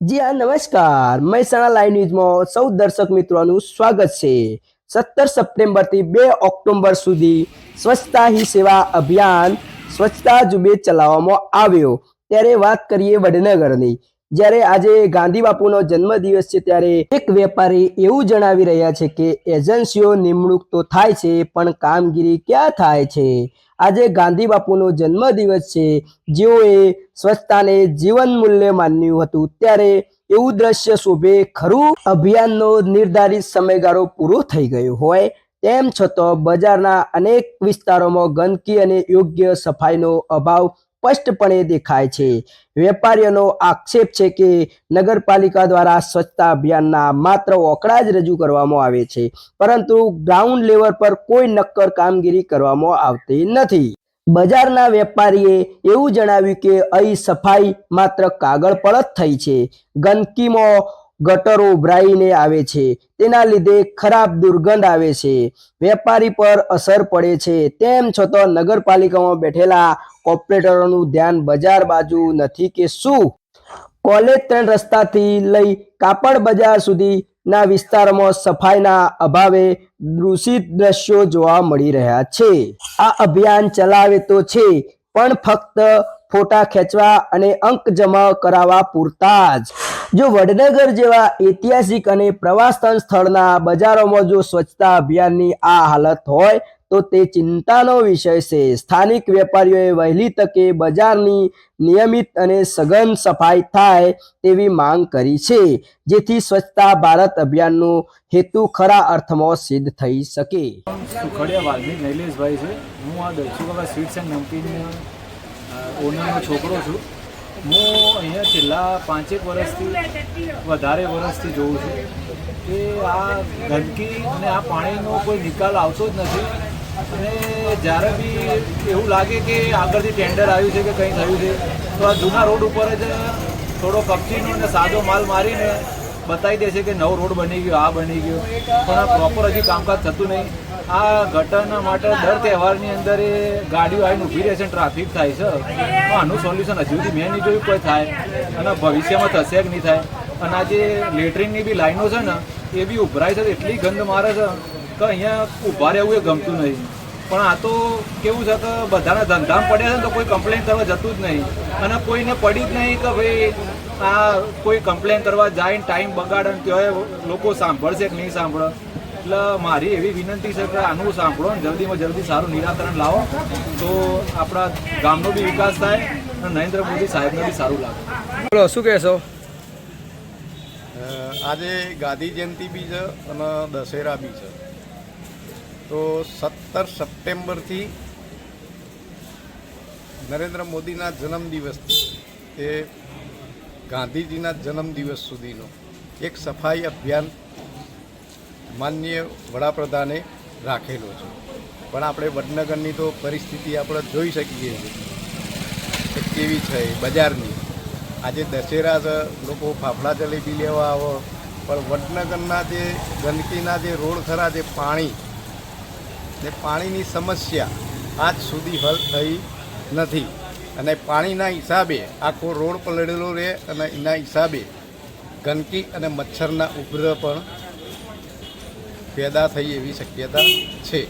જી હા, નમસ્કાર. મહેસાણા લાઈવ ન્યૂઝમાં સૌ દર્શક મિત્રોનું સ્વાગત છે. સત્તર સપ્ટેમ્બરથી બે ઓક્ટોબર સુધી સ્વચ્છતા હી સેવા અભિયાન સ્વચ્છતા ઝુંબેશ ચલાવવામાં આવ્યો. ત્યારે વાત કરીએ વડનગરની. જ્યારે આજે ગાંધી બાપુનો જન્મદિવસ છે ત્યારે એક વેપારી એવું જણાવી રહ્યા છે કે એજન્સીઓ નિમણૂક તો થાય છે, પણ કામગીરી ક્યાં થાય છે? આજે ગાંધી બાપુનો જન્મદિવસ છે. જેઓએ સ્વચ્છતાને જીવન મૂલ્ય માન્યું હતું. ત્યારે એવું દ્રશ્ય શોભે ખરું? અભિયાનનો નિર્ધારિત સમયગાળો પૂરો થઈ ગયો હોય તેમ છતાં બજારના અનેક વિસ્તારોમાં ગંદકી અને યોગ્ય સફાઈનો અભાવ સ્પષ્ટપણે દેખાય છે. વેપારીઓનો આક્ષેપ છે કે નગરપાલિકા દ્વારા સ્વચ્છતા અભિયાનના માત્ર ઓકળા જ રજૂ કરવામાં આવે છે, પરંતુ ગ્રાઉન્ડ લેવલ પર કોઈ નક્કર કામગીરી કરવામાં આવતી નથી. બજારના વેપારીએ એવું જણાવ્યું કે અહીં સફાઈ માત્ર કાગળ પર જ થઈ છે. ગંદકીમાં ગટરો ઉભરાઈને આવે છે. તેના લીધે ખરાબ દુર્ગંધ આવે છે. વેપારી પર અસર પડે છે. તેમ છતાં નગરપાલિકામાં બેઠેલા કોર્પોરેટરોનું ધ્યાન બજાર બાજુ નથી કે શું? કોલેજ ત્રણ રસ્તાથી લઈ કાપડ બજાર સુધીના વિસ્તારમાં સફાઈના અભાવે દૂષિત દ્રશ્યો જોવા મળી રહ્યા છે. આ અભિયાન ચલાવે તો છે, પણ ફક્ત ફોટા ખેંચવા અને અંક જમા કરાવવા પૂરતા જ. જો વડનગર જેવા ઐતિહાસિક અને પ્રવાસન સ્થળના બજારોમાં જો સ્વચ્છતા અભિયાનની આ હાલત હોય, તો તે ચિંતાનો વિષય છે. સ્થાનિક વેપારીઓએ વહેલી તકે બજારની નિયમિત અને સઘન સફાઈ થાય તેવી માંગ કરી છે, જેથી સ્વચ્છતા ભારત અભિયાનનો હેતુ ખરા અર્થમાં સિદ્ધ થઈ શકે. નૈલેશભાઈ છે. હું આ દલસુકાકા સ્વીટ્સ એન્ડ નમકીન ઓનરનો છોકરો છું. હું અહીંયા છેલ્લા પાંચેક વર્ષથી, વધારે વર્ષથી જોઉં છું કે આ ગંદકી અને આ પાણીનો કોઈ નિકાલ આવતો જ નથી. અને જ્યારે બી એવું લાગે કે આગળથી ટેન્ડર આવ્યું છે કે કંઈ થયું છે, તો આ જૂના રોડ ઉપર જ થોડો કપચીનો અને સાદો માલ મારીને બતાવી દે છે કે નવો રોડ બની ગયો, આ બની ગયો. પણ આ પ્રોપર હજી કામકાજ થતું નહીં. આ ઘટના માટે દર તહેવારની અંદર એ ગાડીઓ આવીને ઊભી રહે છે ટ્રાફિક થાય છે. પણ આનું સોલ્યુશન હજુ સુધી મેં નહીં જોયું કોઈ થાય. અને ભવિષ્યમાં થશે કે નહીં થાય. અને આ જે લેટરિનની બી લાઈનો છે ને, એ બી ઉભરાય છે તો એટલી ગંધ મારે છે કે અહીંયા ઊભા રહેવું એ ગમતું નહીં. પણ આ તો કેવું છે કે બધાના ધંધામાં પડ્યા છે ને તો કોઈ કમ્પ્લેન કરવા જતું જ નહીં. અને કોઈને પડી જ નહીં કે ભાઈ આ કોઈ કમ્પ્લેન કરવા જાય ને ટાઈમ બગાડે ને ત્યાં લોકો સાંભળશે કે નહીં સાંભળે. એટલે મારી એવી વિનંતી છે કે આનું સાંભળો ને જલ્દીમાં જલ્દી સારું નિરાકરણ લાવો. તો આપણા ગામનો બી વિકાસ થાય અને નરેન્દ્ર મોદી સાહેબને બી સારું લાગે. બોલો શું કહેશો? આજે ગાંધી જયંતિ બી છે અને દશેરા બી છે. તો સત્તર સપ્ટેમ્બરથી નરેન્દ્ર મોદીના જન્મદિવસથી તે ગાંધીજીના જન્મદિવસ સુધીનો એક સફાઈ અભિયાન માનનીય વડાપ્રધાને રાખેલો છે. પણ આપણે વડનગરની તો પરિસ્થિતિ આપણે જોઈ શકીએ છીએ કેવી છે બજારની. આજે દશેરા લોકો ફાફડા જલેબી લેવા આવો. પણ વડનગરના જે ગંદકીના જે રોડ ખરા, જે પાણી ને પાણીની સમસ્યા આજ સુધી હલ થઈ નથી. અને પાણીના હિસાબે આખો રોડ પલળેલો રહે અને એના હિસાબે ગંદકી અને મચ્છરના ઉપદ્રવ પણ પેદા થઈ એવી શક્યતા છે.